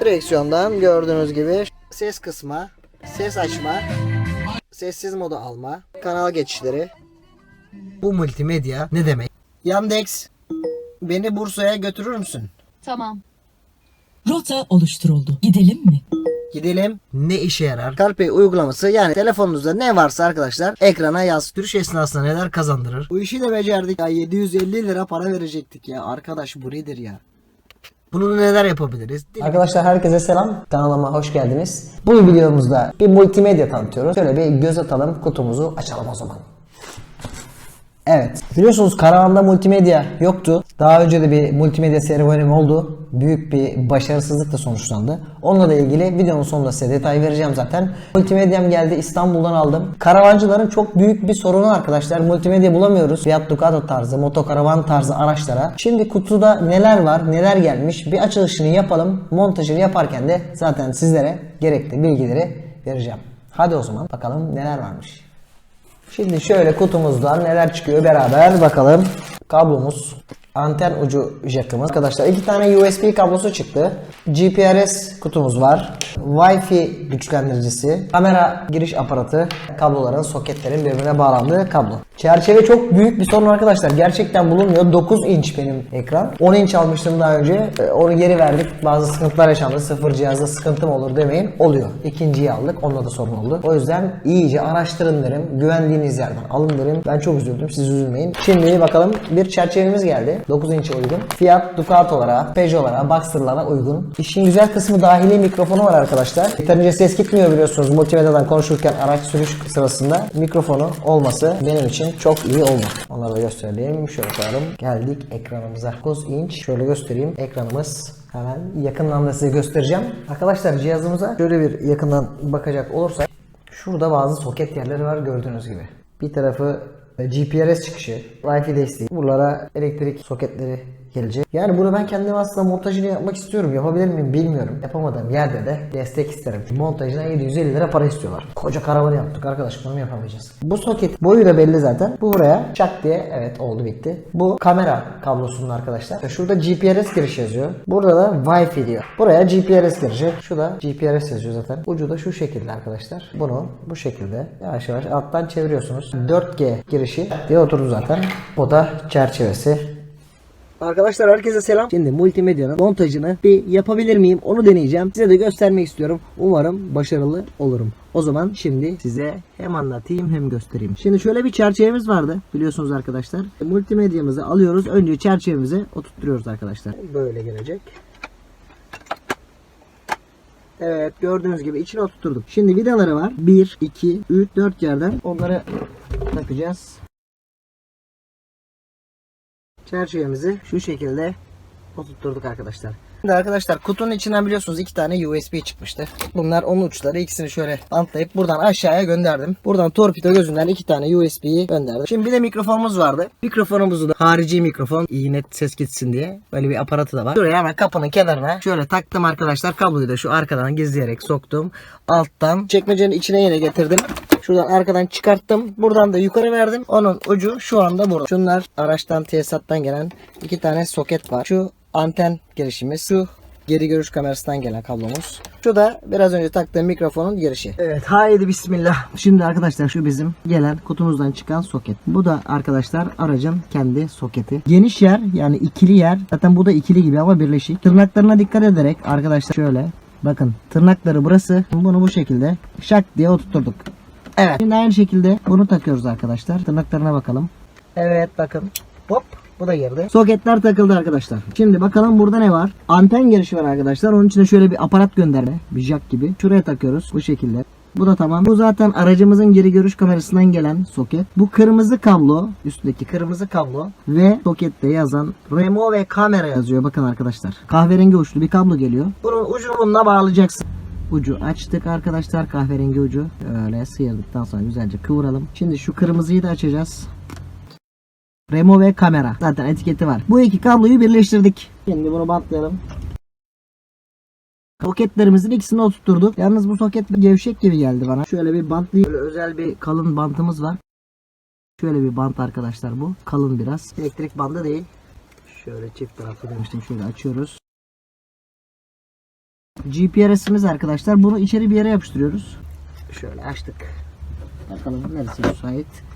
Direksiyondan gördüğünüz gibi ses kısma, ses açma, sessiz modu alma, kanal geçişleri. Bu multimedya ne demek? Yandex beni Bursa'ya götürür müsün? Tamam. Rota oluşturuldu. Gidelim mi? Gidelim. Ne işe yarar? CarPlay uygulaması yani telefonunuzda ne varsa arkadaşlar ekrana yaz. Sürüş esnasında neler kazandırır? Bu işi de becerdik. Ya 750 lira para verecektik ya. Arkadaş bu nedir ya? Bunu neler yapabiliriz? Arkadaşlar herkese selam. Kanalıma hoş geldiniz. Bu videomuzda bir multimedya tanıtıyoruz. Şöyle bir göz atalım, kutumuzu açalım o zaman. Evet. Biliyorsunuz karavanda multimedya yoktu. Daha önce de bir multimedya serüvenim oldu. Büyük bir başarısızlıkla sonuçlandı. Onunla da ilgili videonun sonunda size detay vereceğim zaten. Multimedyam geldi İstanbul'dan aldım. Karavancıların çok büyük bir sorunu arkadaşlar. Multimedya bulamıyoruz. Fiat Ducato tarzı, motokaravan tarzı araçlara. Şimdi kutuda neler var, neler gelmiş bir açılışını yapalım. Montajını yaparken de zaten sizlere gerekli bilgileri vereceğim. Hadi o zaman bakalım neler varmış. Şimdi şöyle kutumuzdan neler çıkıyor beraber bakalım. Kablomuz, anten ucu jackımız. Arkadaşlar iki tane USB kablosu çıktı. GPRS kutumuz var. Wi-Fi güçlendiricisi, kamera giriş aparatı, kabloların, soketlerin birbirine bağlandığı kablo. Çerçeve çok büyük bir sorun arkadaşlar. Gerçekten bulunmuyor. 9 inç benim ekran. 10 inç almıştım daha önce. Ee, Onu geri verdik. Bazı sıkıntılar yaşandı. Sıfır cihazda sıkıntım olur demeyin. Oluyor. İkinciyi aldık. Onda da sorun oldu. O yüzden iyice araştırın derim. Güvendiğiniz yerden alın derim. Ben çok üzüldüm. Siz üzülmeyin. Şimdi bakalım bir çerçevemiz geldi. 9 inçe uygun. Fiat Ducato'lara, Peugeot'lara, Boxster'lara uygun. İşin güzel kısmı dahili mikrofonu var arkadaşlar. Yeterince ses gitmiyor biliyorsunuz. Multimedyadan konuşurken araç sürüş sırasında mikrofonu olması benim için çok iyi oldu. Onları da gösterelim. Şöyle koyalım. Geldik ekranımıza. 9 inç. Şöyle göstereyim. Ekranımız hemen yakından da size göstereceğim. Arkadaşlar cihazımıza şöyle bir yakından bakacak olursak şurada bazı soket yerleri var gördüğünüz gibi. Bir tarafı GPRS çıkışı, Wi-Fi desteği. Buralara elektrik soketleri gelecek. Yani bunu ben kendim aslında montajını yapmak istiyorum. Yapabilir miyim bilmiyorum. Yapamadığım yerde de destek isterim. Montajına 750 lira para istiyorlar. Koca karavanı yaptık arkadaş bunu yapamayacağız? Bu soket boyu da belli zaten. Bu buraya çak diye evet oldu bitti. Bu kamera kablosunun arkadaşlar. Şurada GPRS giriş yazıyor. Burada da Wi-Fi diyor. Buraya GPRS girecek. Şurada GPRS yazıyor zaten. Ucu da şu şekilde arkadaşlar. Bunu bu şekilde yavaş yavaş alttan çeviriyorsunuz. 4G girişi diye oturdu zaten. Bu da çerçevesi. Arkadaşlar herkese selam. Şimdi multimedyanın montajını bir yapabilir miyim? Onu deneyeceğim. Size de göstermek istiyorum. Umarım başarılı olurum. O zaman şimdi size hem anlatayım hem göstereyim. Şimdi şöyle bir çerçevemiz vardı. Biliyorsunuz arkadaşlar. Multimedyamızı alıyoruz. Önce çerçevemize oturtturuyoruz arkadaşlar. Böyle gelecek. Evet gördüğünüz gibi içine oturtturduk. Şimdi vidaları var. 1, 2, 3, 4 yerden onları takacağız. Çerçevemizi şu şekilde oturtturduk arkadaşlar. Şimdi arkadaşlar kutunun içinden biliyorsunuz iki tane USB çıkmıştı. Bunlar onun uçları. İkisini şöyle bantlayıp buradan aşağıya gönderdim. Buradan torpido gözünden iki tane USB'yi gönderdim. Şimdi bir de mikrofonumuz vardı. Mikrofonumuzu da harici mikrofon iyi net ses gitsin diye böyle bir aparatı da var. Şuraya hemen kapının kenarına şöyle taktım arkadaşlar. Kabloyu da şu arkadan gizleyerek soktum. Alttan çekmecenin içine yine getirdim. Şuradan arkadan çıkarttım. Buradan da yukarı verdim. Onun ucu şu anda burada. Şunlar araçtan tesisattan gelen iki tane soket var. Şu anten girişimiz. Şu geri görüş kamerasından gelen kablomuz. Şu da biraz önce taktığım mikrofonun girişi. Evet haydi bismillah. Şimdi arkadaşlar şu bizim gelen kutumuzdan çıkan soket. Bu da arkadaşlar aracın kendi soketi. Geniş yer yani ikili yer. Zaten bu da ikili gibi ama birleşik. Tırnaklarına dikkat ederek arkadaşlar şöyle Bakın tırnakları burası. Bunu bu şekilde şak diye oturtturduk. Evet. Şimdi aynı şekilde bunu takıyoruz arkadaşlar. Tırnaklarına bakalım. Evet bakın. Hop. Bu da girdi. Soketler takıldı arkadaşlar. Şimdi bakalım burada ne var? Anten girişi var arkadaşlar. Onun içine şöyle bir aparat gönderme. Bir jack gibi. Şuraya takıyoruz. Bu şekilde. Bu da tamam. Bu zaten aracımızın geri görüş kamerasından gelen soket. Bu kırmızı kablo, üstteki kırmızı kablo ve sokette yazan Remo ve kamera yazıyor. Bakın arkadaşlar. Kahverengi uçlu bir kablo geliyor. Bunun ucunu bununla bağlayacaksın. Ucu açtık arkadaşlar kahverengi ucu. Öyle sıyırdıktan sonra güzelce kıvıralım. Şimdi şu kırmızıyı da açacağız. Remo ve kamera. Zaten etiketi var. Bu iki kabloyu birleştirdik. Şimdi bunu bantlayalım. Soketlerimizin ikisini oturtturduk. Yalnız bu soket gevşek gibi geldi bana. Şöyle bir bantlı, böyle özel bir kalın bantımız var. Şöyle bir bant arkadaşlar bu. Kalın biraz. Elektrik bandı değil. Şöyle çift taraflı demiştim. Şöyle açıyoruz. GPRS'imiz arkadaşlar. Bunu içeri bir yere yapıştırıyoruz. Şöyle açtık. Bakalım neresi müsait.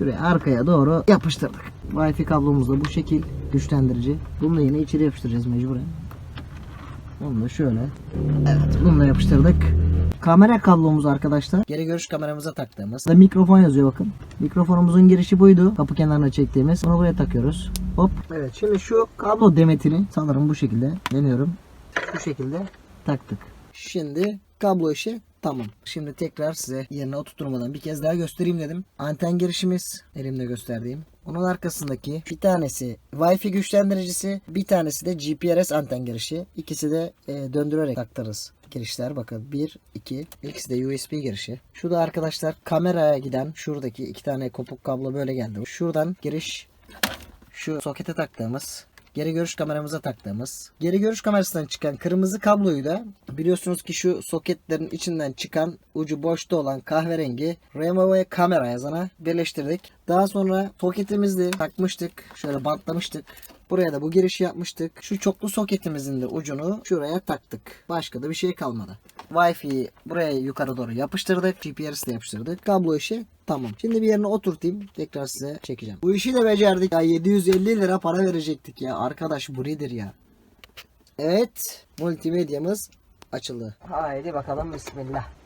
Şuraya arkaya doğru yapıştırdık. Wi-Fi kablomuz da bu şekil güçlendirici. Bunu da yine içeri yapıştıracağız mecburen. Bunu da şöyle. Evet bunu da yapıştırdık. Kamera kablomuz arkadaşlar. Geri görüş kameramıza taktığımız. Da mikrofon yazıyor bakın. Mikrofonumuzun girişi buydu. Kapı kenarına çektiğimiz. Onu buraya takıyoruz. Hop. Evet şimdi şu kablo demetini sanırım bu şekilde deniyorum. Bu şekilde taktık. Şimdi kablo işi tamam. Şimdi tekrar size yerine oturtmadan bir kez daha göstereyim dedim. Anten girişimiz elimde gösterdiğim. Onun arkasındaki bir tanesi Wi-Fi güçlendiricisi, bir tanesi de GPRS anten girişi. İkisi de e, döndürerek taktarız girişler. Bakın 1, 2. İkisi de USB girişi. Şu da arkadaşlar kameraya giden şuradaki iki tane kopuk kablo böyle geldi. Şuradan giriş şu sokete taktığımız geri görüş kameramıza taktığımız geri görüş kamerasından çıkan kırmızı kabloyu da biliyorsunuz ki şu soketlerin içinden çıkan ucu boşta olan kahverengi remove kamera yazana birleştirdik. Daha sonra soketimizi takmıştık. Şöyle bantlamıştık. Buraya da bu girişi yapmıştık. Şu çoklu soketimizin de ucunu şuraya taktık. Başka da bir şey kalmadı. Wi-Fi'yi buraya yukarı doğru yapıştırdık. GPRS de yapıştırdık. Kablo işi tamam. Şimdi bir yerine oturtayım. Tekrar size çekeceğim. Bu işi de becerdik. Ya 750 lira para verecektik ya. Arkadaş bu nedir ya? Evet. Multimedyamız açıldı. Haydi bakalım bismillah.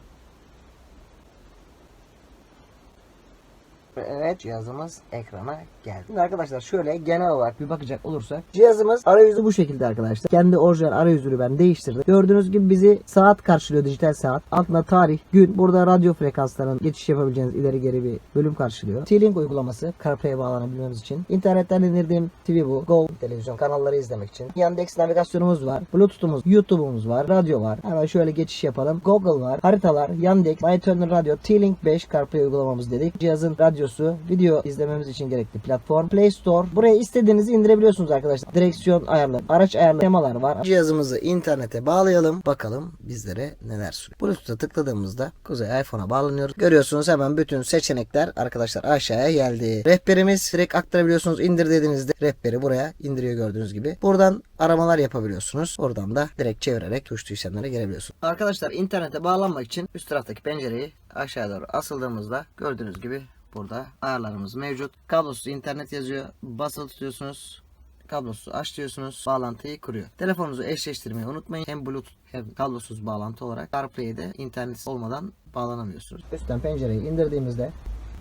Evet cihazımız ekrana geldi. Şimdi arkadaşlar şöyle genel olarak bir bakacak olursak cihazımız arayüzü bu şekilde arkadaşlar. Kendi orijinal arayüzünü ben değiştirdim. Gördüğünüz gibi bizi saat karşılıyor dijital saat. Altında tarih, gün. Burada radyo frekanslarının geçiş yapabileceğiniz ileri geri bir bölüm karşılıyor. T-Link uygulaması CarPlay'e bağlanabilmemiz için. İnternetten indirdiğim TV bu. Go televizyon kanalları izlemek için. Yandex navigasyonumuz var. Bluetooth'umuz, YouTube'umuz var. Radyo var. Hemen şöyle geçiş yapalım. Google var. Haritalar, Yandex, MyTurner Radio, T-Link 5 CarPlay uygulamamız dedik. Cihazın radyosu, video izlememiz için gerekli platform. Play Store. Buraya istediğinizi indirebiliyorsunuz arkadaşlar. Direksiyon ayarları, araç ayarları, temalar var. Cihazımızı internete bağlayalım. Bakalım bizlere neler sunuyor. Bluetooth'a tıkladığımızda Kuzey iPhone'a bağlanıyor. Görüyorsunuz hemen bütün seçenekler arkadaşlar aşağıya geldi. Rehberimiz direkt aktarabiliyorsunuz. İndir dediğinizde rehberi buraya indiriyor gördüğünüz gibi. Buradan aramalar yapabiliyorsunuz. Oradan da direkt çevirerek tuşlu işlemlere gelebiliyorsunuz. Arkadaşlar internete bağlanmak için üst taraftaki pencereyi aşağı doğru asıldığımızda gördüğünüz gibi burada ayarlarımız mevcut. Kablosuz internet yazıyor. Basılı tutuyorsunuz. Kablosuz aç diyorsunuz. Bağlantıyı kuruyor. Telefonunuzu eşleştirmeyi unutmayın. Hem Bluetooth hem kablosuz bağlantı olarak CarPlay'e de internet olmadan bağlanamıyorsunuz. Üstten pencereyi indirdiğimizde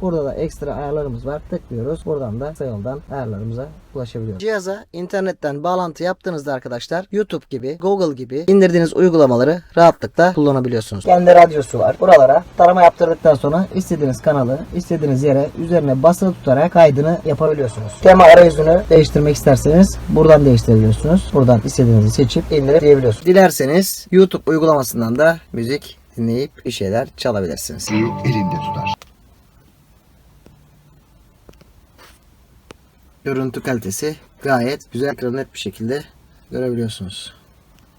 Burada da ekstra ayarlarımız var. Tıklıyoruz. Buradan da kısa yoldan ayarlarımıza ulaşabiliyoruz. Cihaza internetten bağlantı yaptığınızda arkadaşlar YouTube gibi, Google gibi indirdiğiniz uygulamaları rahatlıkla kullanabiliyorsunuz. Kendi radyosu var. Buralara tarama yaptırdıktan sonra istediğiniz kanalı istediğiniz yere üzerine basılı tutarak kaydını yapabiliyorsunuz. Tema arayüzünü değiştirmek isterseniz buradan değiştirebiliyorsunuz. Buradan istediğinizi seçip indirip diyebiliyorsunuz. Dilerseniz YouTube uygulamasından da müzik dinleyip bir şeyler çalabilirsiniz. elinde tutar. Görüntü kalitesi gayet güzel ekranı net bir şekilde görebiliyorsunuz.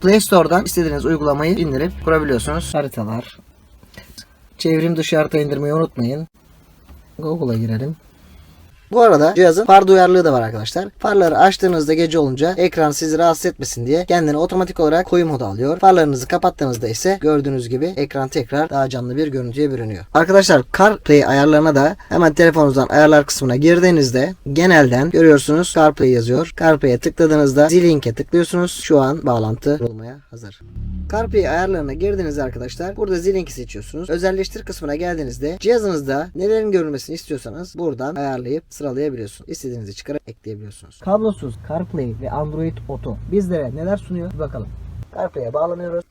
Play Store'dan istediğiniz uygulamayı indirip kurabiliyorsunuz. Haritalar. Çevrim dışı harita indirmeyi unutmayın. Google'a girelim. Bu arada cihazın far duyarlılığı da var arkadaşlar. Farları açtığınızda gece olunca ekran sizi rahatsız etmesin diye kendini otomatik olarak koyu moda alıyor. Farlarınızı kapattığınızda ise gördüğünüz gibi ekran tekrar daha canlı bir görüntüye bürünüyor. Arkadaşlar CarPlay ayarlarına da hemen telefonunuzdan ayarlar kısmına girdiğinizde genelden görüyorsunuz CarPlay yazıyor. CarPlay'e tıkladığınızda Z-Link'e tıklıyorsunuz. Şu an bağlantı olmaya hazır. CarPlay ayarlarına girdiğinizde arkadaşlar burada Z-Link'i seçiyorsunuz. Özelleştir kısmına geldiğinizde cihazınızda nelerin görülmesini istiyorsanız buradan ayarlayıp sıralayabiliyorsunuz. İstediğinizi çıkarıp ekleyebiliyorsunuz. Kablosuz CarPlay ve Android Auto bizlere neler sunuyor bir bakalım. CarPlay'e bağlanıyoruz.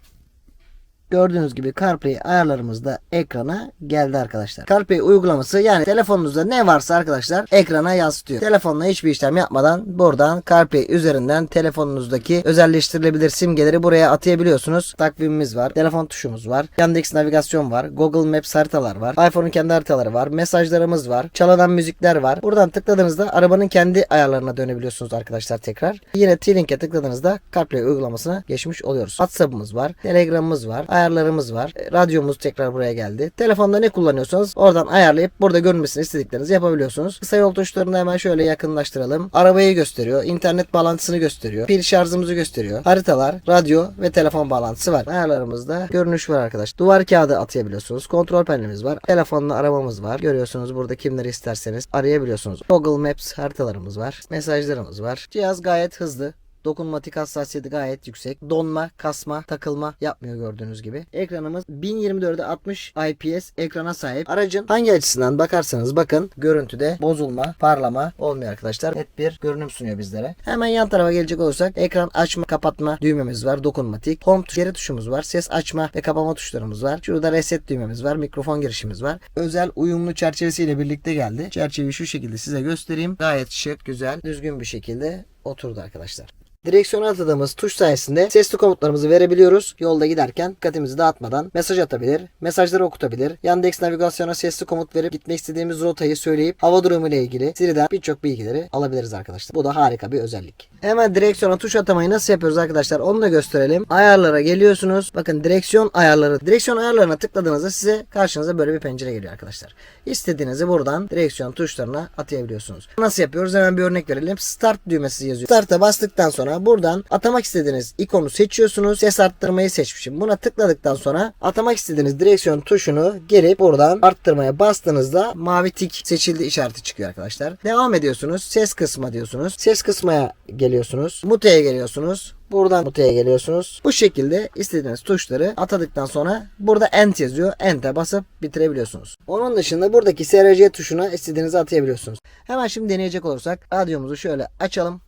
Gördüğünüz gibi CarPlay ayarlarımız da ekrana geldi arkadaşlar. CarPlay uygulaması yani telefonunuzda ne varsa arkadaşlar ekrana yansıtıyor. Telefonla hiçbir işlem yapmadan buradan CarPlay üzerinden telefonunuzdaki özelleştirilebilir simgeleri buraya atayabiliyorsunuz. Takvimimiz var. Telefon tuşumuz var. Yandex navigasyon var. Google Maps haritalar var. iPhone'un kendi haritaları var. Mesajlarımız var. Çalınan müzikler var. Buradan tıkladığınızda arabanın kendi ayarlarına dönebiliyorsunuz arkadaşlar tekrar. Yine T-Link'e tıkladığınızda CarPlay uygulamasına geçmiş oluyoruz. WhatsApp'ımız var. Telegram'ımız var. Ayarlarımız var. E, Radyomuz tekrar buraya geldi. Telefonda ne kullanıyorsanız oradan ayarlayıp burada görünmesini istediklerinizi yapabiliyorsunuz. Kısa yol tuşlarını hemen şöyle yakınlaştıralım. Arabayı gösteriyor. internet bağlantısını gösteriyor. Pil şarjımızı gösteriyor. Haritalar, radyo ve telefon bağlantısı var. Ayarlarımızda görünüş var arkadaş. Duvar kağıdı atayabiliyorsunuz. Kontrol panelimiz var. Telefonla aramamız var. Görüyorsunuz burada kimleri isterseniz arayabiliyorsunuz. Google Maps haritalarımız var. Mesajlarımız var. Cihaz gayet hızlı. Dokunmatik hassasiyeti gayet yüksek. Donma, kasma, takılma yapmıyor gördüğünüz gibi. Ekranımız 1024'e 60 IPS ekrana sahip. Aracın hangi açısından bakarsanız bakın görüntüde bozulma, parlama olmuyor arkadaşlar. Net bir görünüm sunuyor bizlere. Hemen yan tarafa gelecek olursak ekran açma, kapatma düğmemiz var. Dokunmatik. Home tuş, geri tuşumuz var. Ses açma ve kapama tuşlarımız var. Şurada reset düğmemiz var. Mikrofon girişimiz var. Özel uyumlu çerçevesiyle birlikte geldi. Çerçeveyi şu şekilde size göstereyim. Gayet şık, güzel, düzgün bir şekilde oturdu arkadaşlar. Direksiyona atadığımız tuş sayesinde sesli komutlarımızı verebiliyoruz. Yolda giderken dikkatimizi dağıtmadan mesaj atabilir, mesajları okutabilir. Yandex navigasyona sesli komut verip gitmek istediğimiz rotayı söyleyip hava durumu ile ilgili Siri'den birçok bilgileri alabiliriz arkadaşlar. Bu da harika bir özellik. Hemen direksiyona tuş atamayı nasıl yapıyoruz arkadaşlar onu da gösterelim. Ayarlara geliyorsunuz. Bakın direksiyon ayarları. Direksiyon ayarlarına tıkladığınızda size karşınıza böyle bir pencere geliyor arkadaşlar. İstediğinizi buradan direksiyon tuşlarına atayabiliyorsunuz. Nasıl yapıyoruz? Hemen bir örnek verelim. Start düğmesi yazıyor. Start'a bastıktan sonra buradan atamak istediğiniz ikonu seçiyorsunuz. Ses arttırmayı seçmişim. Buna tıkladıktan sonra atamak istediğiniz direksiyon tuşunu gelip buradan arttırmaya bastığınızda mavi tik seçildi işareti çıkıyor arkadaşlar. Devam ediyorsunuz. Ses kısma diyorsunuz. Ses kısmaya geliyorsunuz. Mute'ye geliyorsunuz. Buradan mute'ye geliyorsunuz. Bu şekilde istediğiniz tuşları atadıktan sonra burada end yazıyor. End'e basıp bitirebiliyorsunuz. Onun dışında buradaki SRC tuşuna istediğinizi atayabiliyorsunuz. Hemen şimdi deneyecek olursak radyomuzu şöyle açalım.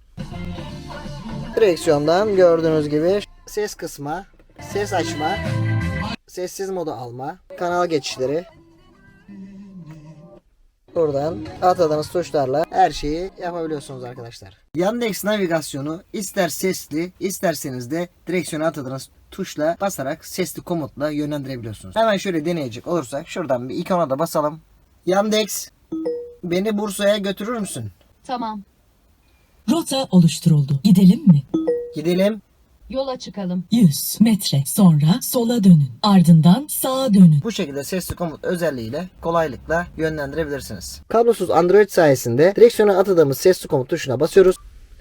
Direksiyondan gördüğünüz gibi ses kısma, ses açma, sessiz modu alma, kanal geçişleri. Buradan atadığınız tuşlarla her şeyi yapabiliyorsunuz arkadaşlar. Yandex navigasyonu ister sesli isterseniz de direksiyona atadığınız tuşla basarak sesli komutla yönlendirebiliyorsunuz. Hemen şöyle deneyecek olursak şuradan bir ikona da basalım. Yandex beni Bursa'ya götürür müsün? Tamam. Rota oluşturuldu. Gidelim mi? Gidelim. Yola çıkalım. 100 metre sonra sola dönün. Ardından sağa dönün. Bu şekilde sesli komut özelliğiyle kolaylıkla yönlendirebilirsiniz. Kablosuz Android sayesinde direksiyona atadığımız sesli komut tuşuna basıyoruz.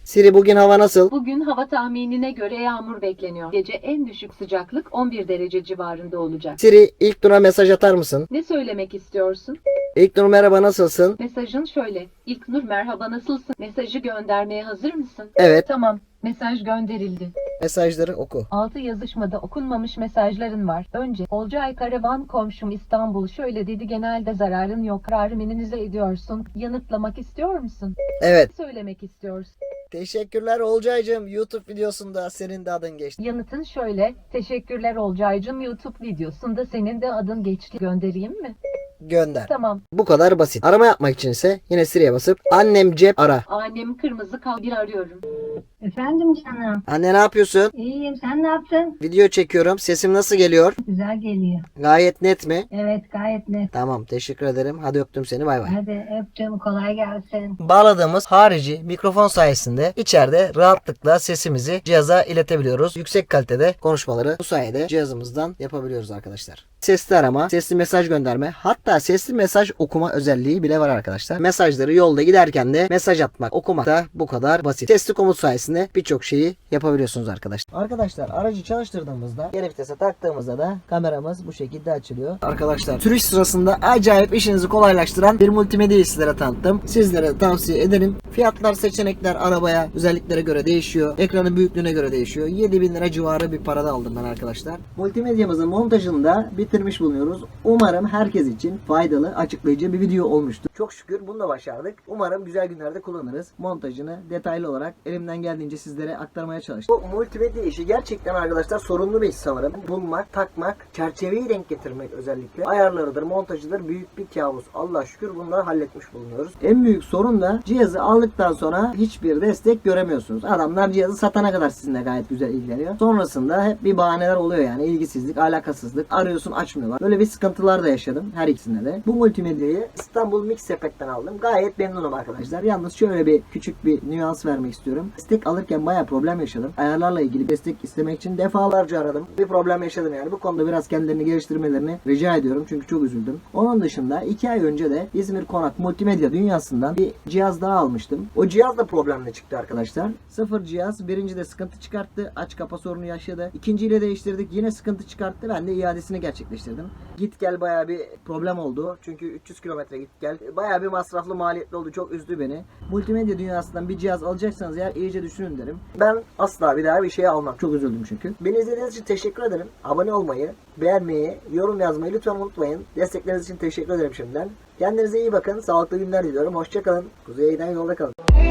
Siri bugün hava nasıl? Bugün hava tahminine göre yağmur bekleniyor. Gece en düşük sıcaklık 11 derece civarında olacak. Siri ilk Nur'a mesaj atar mısın? Ne söylemek istiyorsun? İlk Nur merhaba nasılsın? Mesajın şöyle. İlk Nur merhaba nasılsın? Mesajı göndermeye hazır mısın? Evet. Tamam. Mesaj gönderildi. Mesajları oku. Altı yazışmada okunmamış mesajların var. Önce Olcay Karavan komşum İstanbul şöyle dedi genelde zararın yok. Kararı minimize ediyorsun. Yanıtlamak istiyor musun? Evet. Ne söylemek istiyorsun? Teşekkürler Olcay'cığım. YouTube videosunda senin de adın geçti. Yanıtın şöyle. Teşekkürler Olcaycım YouTube videosunda senin de adın geçti. Göndereyim mi? Gönder. Tamam. Bu kadar basit. Arama yapmak için ise yine Siri'ye basıp annem cep ara. Annem kırmızı kalbir arıyorum. Efendim canım. Anne ne yapıyorsun? İyiyim. Sen ne yaptın? Video çekiyorum. Sesim nasıl geliyor? Güzel geliyor. Gayet net mi? Evet gayet net. Tamam teşekkür ederim. Hadi öptüm seni bay bay. Hadi öptüm. Kolay gelsin. Bağladığımız harici mikrofon sayesinde içeride rahatlıkla sesimizi cihaza iletebiliyoruz. Yüksek kalitede konuşmaları bu sayede cihazımızdan yapabiliyoruz arkadaşlar. Sesli arama, sesli mesaj gönderme, hatta sesli mesaj okuma özelliği bile var arkadaşlar. Mesajları yolda giderken de mesaj atmak, okumak da bu kadar basit. Sesli komut sayesinde birçok şeyi yapabiliyorsunuz arkadaşlar. Arkadaşlar aracı çalıştırdığımızda, geri vitese taktığımızda da kameramız bu şekilde açılıyor. Arkadaşlar sürüş sırasında acayip işinizi kolaylaştıran bir multimedyayı sizlere tanıttım. Sizlere tavsiye ederim. Fiyatlar, seçenekler arabaya, özelliklere göre değişiyor. Ekranın büyüklüğüne göre değişiyor. 7000 lira civarı bir parada aldım ben arkadaşlar. Multimedyamızın montajını da bitirmiş bulunuyoruz. Umarım herkes için faydalı, açıklayıcı bir video olmuştur. Çok şükür bunu da başardık. Umarım güzel günlerde kullanırız. Montajını detaylı olarak elimden geldiğince sizlere aktarmaya çalıştım. Bu multimedya işi gerçekten arkadaşlar sorunlu bir iş sanırım. Bulmak, takmak, çerçeveyi denk getirmek özellikle. Ayarlarıdır, montajıdır büyük bir kabus. Allah şükür bunları halletmiş bulunuyoruz. En büyük sorun da cihazı aldıktan sonra hiçbir destek göremiyorsunuz. Adamlar cihazı satana kadar sizinle gayet güzel ilgileniyor. Sonrasında hep bir bahaneler oluyor yani. ilgisizlik, alakasızlık. Arıyorsun açmıyorlar. Böyle bir sıkıntılar da yaşadım her ikisinde de. Bu multimedyayı İstanbul Mix Sepet'ten aldım. Gayet memnunum arkadaşlar. Yalnız şöyle bir küçük bir nüans vermek istiyorum. Destek alırken bayağı problem yaşadım. Ayarlarla ilgili destek istemek için defalarca aradım. Bir problem yaşadım yani. Bu konuda biraz kendilerini geliştirmelerini rica ediyorum. Çünkü çok üzüldüm. Onun dışında 2 ay önce de İzmir Konak Multimedya Dünyası'ndan bir cihaz daha almıştım. O cihaz da problemle çıktı arkadaşlar. Sıfır cihaz. Birinci de sıkıntı çıkarttı. Aç kapa sorunu yaşadı. İkinciyle değiştirdik. Yine sıkıntı çıkarttı. Ben de iadesini gerçekleştirdim. Git gel bayağı bir problem oldu. Çünkü 300 kilometre git gel. Bayağı bir masraflı maliyetli oldu. Çok üzdü beni. Multimedya dünyasından bir cihaz alacaksanız eğer iyice düşünün derim. Ben asla bir daha bir şey almam. Çok üzüldüm çünkü. Beni izlediğiniz için teşekkür ederim. Abone olmayı, beğenmeyi, yorum yazmayı lütfen unutmayın. Destekleriniz için teşekkür ederim şimdiden. Kendinize iyi bakın. Sağlıklı günler diliyorum. Hoşçakalın. Kuzey'den yolda kalın.